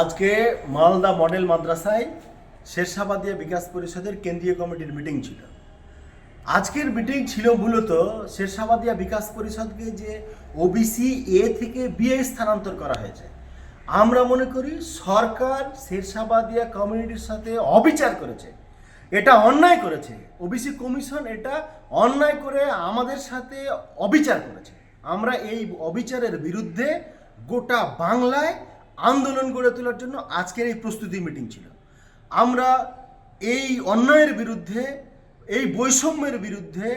আজকে মালদা মডেল মাদ্রাসায় শেরশাবাদিয়া বিকাশ পরিষদের কেন্দ্রীয় কমিটির মিটিং ছিল। আজকের মিটিং ছিল মূলত শেরশাবাদিয়া বিকাশ পরিষদকে যে ওবিসি এ থেকে বিয়ে স্থানান্তর করা হয়েছে। আমরা মনে করি সরকার শেরশাবাদিয়া কমিউনিটির সাথে অবিচার করেছে। এটা অন্যায় করেছে। ওবিসি কমিশন এটা অন্যায় করে আমাদের সাথে অবিচার করেছে। আমরা এই অবিচারের বিরুদ্ধে গোটা বাংলায় আন্দোলন গড়ে তোলার জন্য আজকের এই প্রস্তুতি মিটিং ছিল। আমরা এই অন্যায়ের বিরুদ্ধে, এই বৈষম্যের বিরুদ্ধে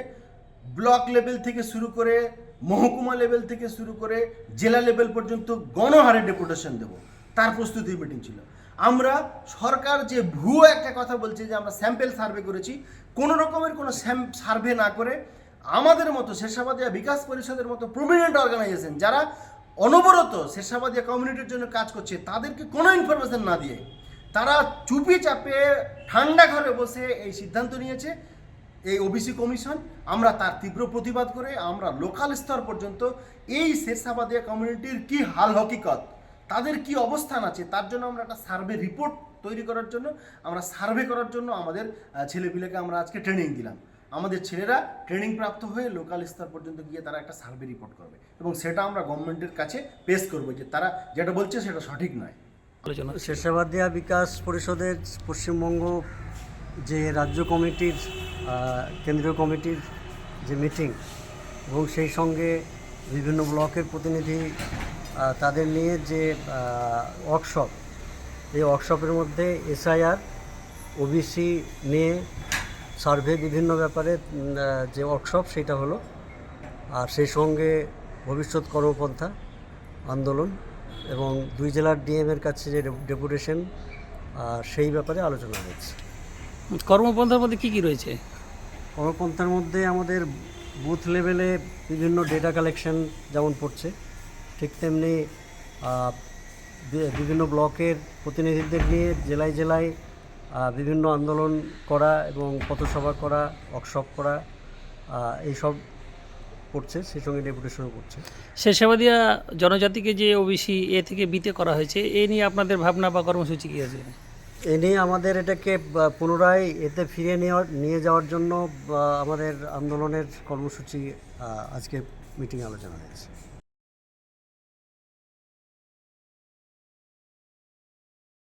ব্লক লেভেল থেকে শুরু করে, মহকুমা লেভেল থেকে শুরু করে, জেলা লেভেল পর্যন্ত গণহারে ডেপুটেশন দেব। তার প্রস্তুতি মিটিং ছিল। আমরা সরকার যে ভুয়ো একটা কথা বলছে যে আমরা স্যাম্পেল সার্ভে করেছি, কোনো রকমের কোনো সার্ভে না করে আমাদের মতো শেরশাবাদিয়া বিকাশ পরিষদের মতো প্রমিনেন্ট অর্গানাইজেশন যারা অনবরত শেরশাবাদিয়া কমিউনিটির জন্য কাজ করছে, তাদেরকে কোনো ইনফরমেশন না দিয়ে তারা চুপি চাপে ঠান্ডা ঘরে বসে এই সিদ্ধান্ত নিয়েছে, এই ওবিসি কমিশন আমরা তার তীব্র প্রতিবাদ করে আমরা লোকাল স্তর পর্যন্ত এই শেরশাবাদিয়া কমিউনিটির কি হাল হকিকত, তাদের কি অবস্থান আছে, তার জন্য আমরা একটা সার্ভে রিপোর্ট তৈরি করার জন্য, আমরা সার্ভে করার জন্য আমাদের ছেলেপিলেকে আমরা আজকে ট্রেনিং দিলাম। আমাদের ছেলেরা ট্রেনিং প্রাপ্ত হয়ে লোকাল স্তর পর্যন্ত গিয়ে তারা একটা সার্ভে রিপোর্ট করবে এবং সেটা আমরা গভর্নমেন্টের কাছে পেশ করব যে তারা যেটা বলছে সেটা সঠিক নয়। শেরশাবাদিয়া বিকাশ পরিষদের পশ্চিমবঙ্গ যে রাজ্য কমিটির কেন্দ্রীয় কমিটির যে মিটিং এবং সেই সঙ্গে বিভিন্ন ব্লকের প্রতিনিধি তাদের নিয়ে যে ওয়ার্কশপ এই ওয়ার্কশপের মধ্যে এসআইআর ওবিসি নিয়ে সার্ভে বিভিন্ন ব্যাপারে যে ওয়ার্কশপ সেটা হলো। আর সেই সঙ্গে ভবিষ্যৎ কর্মপন্থা আন্দোলন এবং দুই জেলার ডিএমের কাছে যে ডেপুটেশন আর সেই ব্যাপারে আলোচনা হয়েছে। কর্মপন্থার মধ্যে কি কি রয়েছে? কর্মপন্থার মধ্যে আমাদের বুথ লেভেলে বিভিন্ন ডেটা কালেকশন যেমন পড়ছে ঠিক তেমনি বিভিন্ন ব্লকের প্রতিনিধিদের নিয়ে জেলায় জেলায় বিভিন্ন আন্দোলন করা এবং পথসভা করা ওয়ার্কশপ করা এইসব করছে সেই সঙ্গে ডেপুটেশনও পড়ছে শেরশাবাদিয়া জনজাতিকে যে ওবিসি এ থেকে বিতে করা হয়েছে এ নিয়ে আপনাদের ভাবনা বা কর্মসূচি কী আছে? এ নিয়ে আমাদের এটাকে পুনরায় এতে ফিরিয়ে নেওয়ার নিয়ে যাওয়ার জন্য আমাদের আন্দোলনের কর্মসূচি আজকে মিটিং আলোচনা হয়েছে।